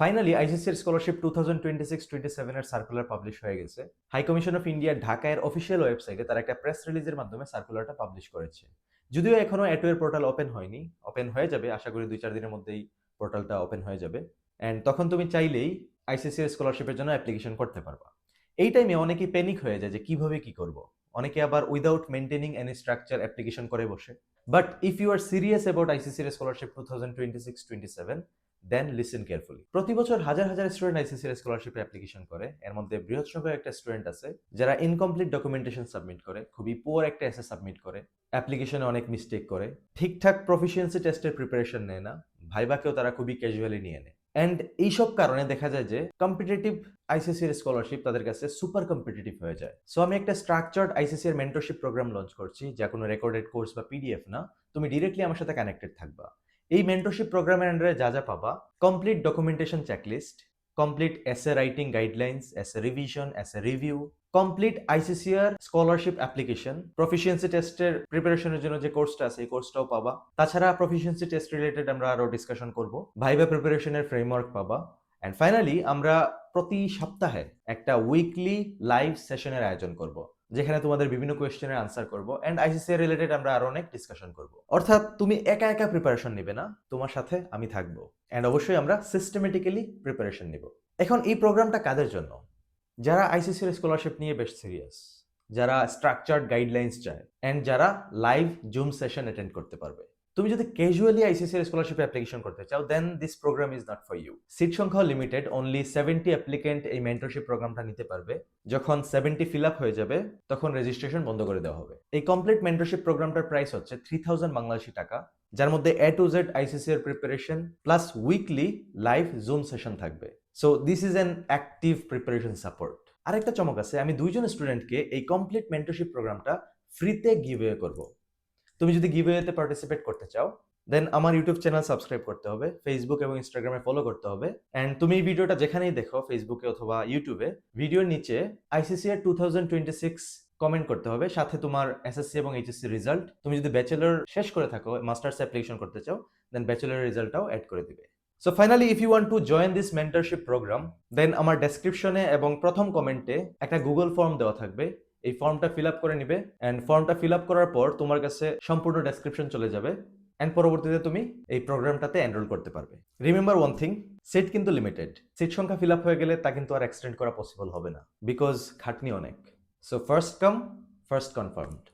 Finally আইসিসির scholarship two thousand twenty six twenty সেভেনের circular publish হয়ে গেছে। হাই কমিশন অফ ইন্ডিয়া ঢাকায়ের অফিসিয়াল ওয়েবসাইটে তারা একটা প্রেস রিলিজের মাধ্যমে সার্কুলারটা পাবলিশ করেছে। যদিও এখনও এটোয়ের পোর্টাল ওপেন হয়নি ওপেন হয়ে যাবে, আশা করি দুই চার দিনের মধ্যেই পোর্টালটা ওপেন হয়ে যাবে। অ্যান্ড তখন তুমি চাইলেই আইসিসির স্কলারশিপের জন্য অ্যাপ্লিকেশন করতে পারবা। এই টাইমে অনেকেই প্যানিক হয়ে যায় যে কীভাবে কি করব? অনেকে আবার without maintaining any structure application করে বসে। But if you are serious about আইসিসির scholarship two thousand twenty six twenty seven then listen carefully প্রতি বছর হাজার হাজার স্টুডেন্ট আইসিসির স্কলারশিপে অ্যাপ্লিকেশন করে। এর মধ্যে বৃহৎ সংখ্যক একটা স্টুডেন্ট আছে, যারা ইনকমপ্লিট ডকুমেন্টেশন সাবমিট করে, খুবই পুয়ার একটা এসে সাবমিট করে অ্যাপ্লিকেশনে অনেক মিস্টেক করে। ঠিকঠাক প্রফিসিয়েন্সি টেস্টের প্রিপারেশন নেয় না, ভাইবাকেও তারা খুবই ক্যাজুয়ালি নিয়ে নেয়। অ্যান্ড এইসব কারণে দেখা যায় যে কম্পিটিটিভ আইসিসির স্কলারশিপ তাদের কাছে সুপার কম্পিটিটিভ হয়ে যায়। সো আমি একটা স্ট্রাকচার্ড আইসিসি এর মেন্টরশিপ প্রোগ্রাম লঞ্চ করছি, যা কোনো রেকর্ডেড কোর্স বা পিডিএফ না, তুমি ডিরেক্টলি আমার সাথে কানেক্টেড থাকবা। এই মেন্টরশিপ প্রোগ্রামের আন্ডারে যা যা পাবা complete documentation checklist complete essay writing guidelines essay revision essay review complete ICCR scholarship application proficiency টেস্টের প্রিপারেশনের জন্য যে কোর্সটা আছে, এই কোর্সটাও পাবা। তাছাড়া প্রফিসিয়েন্সি টেস্ট রিলেটেড আমরা আরও ডিসকাশন করব। ভাইবা প্রিপারেশনের ফ্রেমওয়ার্ক পাবা। অ্যান্ড ফাইনালি আমরা প্রতি সপ্তাহে একটা উইকলি লাইভ সেশনের আয়োজন করব। যেখানে তোমাদের বিভিন্ন কোয়েশ্চেনের আনসার করব অ্যান্ড আইসিসি রিলেটেড আমরা আরও অনেক ডিসকাশন করব। অর্থাৎ তুমি একা একা প্রিপারেশন নিবে না, তোমার সাথে আমি থাকব। অ্যান্ড অবশ্যই আমরা সিস্টেমেটিক্যালি প্রিপারেশন নিব। এখন এই প্রোগ্রামটা কাদের জন্য? যারা আইসিসির স্কলারশিপ নিয়ে বেশ সিরিয়াস যারা স্ট্রাকচার্ড গাইডলাইন্স চায় অ্যান্ড যারা লাইভ জুম সেশন অ্যাটেন্ড করতে পারবে। তুমি যদি ক্যাজুয়ালি আইসিসির স্কলারশিপ অ্যাপ্লিকেশন করতে চাও then this program is not for you seat সংখ্যা লিমিটেড অনলি সেভেন্টি অ্যাপ্লিকেন্ট এই মেন্টরশিপ প্রোগ্রামটা নিতে পারবে। যখন সেভেন্টি ফিল আপ হয়ে যাবে, তখন রেজিস্ট্রেশন বন্ধ করে দেওয়া হবে। এই কমপ্লিট মেন্টরশিপ প্রোগ্রামটার প্রাইস হচ্ছে থ্রি থাউজেন্ড বাংলাদেশি টাকা, যার মধ্যে এ টু জেড আইসিসি এর preparation plus weekly live zoom session থাকবে। So this is an active preparation support আরেকটা চমক আছে, আমি দুইজন স্টুডেন্টকে এই কমপ্লিট মেন্টরশিপ প্রোগ্রামটা ফ্রিতে গিভওয়ে করব। তুমি যদি গিভওয়েতে পার্টিসিপেট করতে চাও দেন আমার ইউটিউব চ্যানেল সাবস্ক্রাইব করতে হবে ফেসবুক এবং ইনস্টাগ্রামে ফলো করতে হবে অ্যান্ড তুমি এই ভিডিওটা যেখানেই দেখো ফেসবুকে অথবা ইউটিউবে ভিডিওর নিচে আইসিসি এর two thousand twenty six comment করতে হবে, সাথে তোমার এসএসসি এবং এইচএসসি রেজাল্ট তুমি যদি ব্যাচেলর শেষ করে থাকো মাস্টার্স অ্যাপ্লিকেশন করতে চাও দেন ব্যাচেলর রেজাল্টটাও অ্যাড করে দিবে। So finally if you want to join this mentorship program then আমার ডেসক্রিপশনে এবং প্রথম কমেন্টে একটা গুগল ফর্ম দেওয়া থাকবে। এই ফর্মটা ফিল আপ করে নিবে অ্যান্ড ফর্মটা ফিল আপ করার পর তোমার কাছে সম্পূর্ণ ডেসক্রিপশন চলে যাবে অ্যান্ড পরবর্তীতে তুমি এই প্রোগ্রামটাতে এনরোল করতে পারবে। রিমেম্বার ওয়ান থিং সিট কিন্তু লিমিটেড সিট সংখ্যা ফিল আপ হয়ে গেলে তা কিন্তু আর এক্সটেন্ড করা পসিবল হবে না বিকজ খাটনি অনেক। So first come first confirmed